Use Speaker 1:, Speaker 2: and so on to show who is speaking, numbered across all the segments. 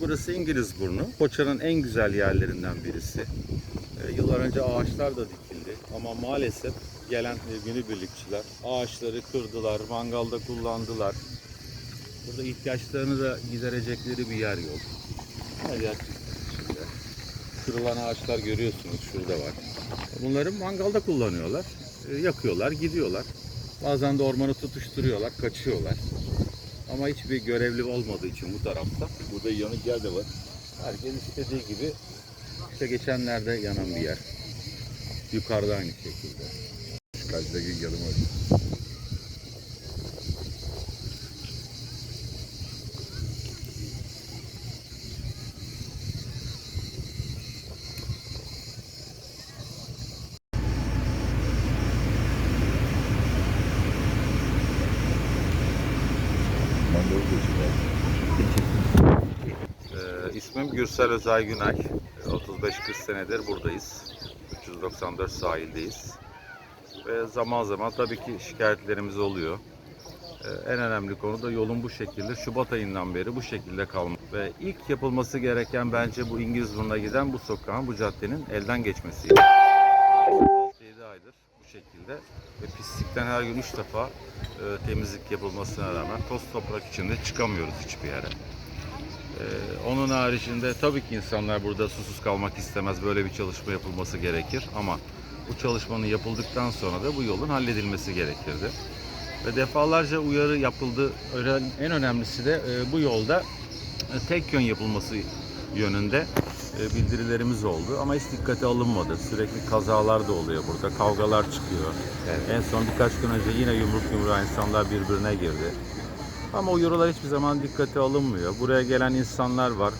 Speaker 1: Burası İngiliz burnu. Foça'nın en güzel yerlerinden birisi. Ee, Yıllar önce ağaçlar da dikildi ama maalesef gelen e, günübirlikçiler ağaçları kırdılar, mangalda kullandılar. Burada ihtiyaçlarını da giderecekleri bir yer yok. Her. Kırılan ağaçlar görüyorsunuz şurada var. Bunları mangalda kullanıyorlar. Ee, Yakıyorlar, gidiyorlar. Bazen de ormanı tutuşturuyorlar, kaçıyorlar. Ama hiçbir görevli olmadığı için bu tarafta. Burada yanık yer de var. Herkes istediği gibi işte geçenlerde yanan bir yer. Yukarıda aynı şekilde.
Speaker 2: Şu karşıdaki yanım var.
Speaker 1: Ee, ismim Gürsel Özay Günay. Ee, 35-40 senedir buradayız. 394 sahildeyiz. Ve zaman zaman tabii ki şikayetlerimiz oluyor. Ee, en önemli konu da yolun bu şekilde Şubat ayından beri bu şekilde kalması. Ve ilk yapılması gereken bence bu İngilizburnu'na giden bu sokağın, bu caddenin elden geçmesiydi. 6-7 aydır bu şekilde ve pislikten her gün 3 defa e, temizlik yapılmasına rağmen toz toprak içinde çıkamıyoruz hiçbir yere. Ee, onun haricinde tabii ki insanlar burada susuz kalmak istemez. Böyle bir çalışma yapılması gerekir ama bu çalışmanın yapıldıktan sonra da bu yolun halledilmesi gerekirdi. Ve defalarca uyarı yapıldı. En önemlisi de e, bu yolda e, tek yön yapılması yönünde e, bildirilerimiz oldu ama hiç dikkate alınmadı. Sürekli kazalar da oluyor burada, kavgalar çıkıyor. En son birkaç gün önce yine yumruk yumruğa insanlar birbirine girdi. Ama o eurolar hiçbir zaman dikkate alınmıyor. Buraya gelen insanlar var.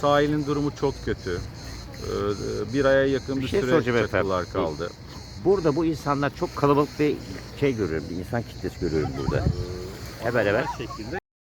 Speaker 1: Sahilin durumu çok kötü. Ee, Bir aya yakın bir,
Speaker 3: Bir şey
Speaker 1: süre
Speaker 3: efendim.
Speaker 1: çakıllar kaldı.
Speaker 3: Burada bu insanlar çok kalabalık bir şey görüyorum. Bir insan kitlesi görüyorum burada. Hemen hemen.
Speaker 1: Her şekilde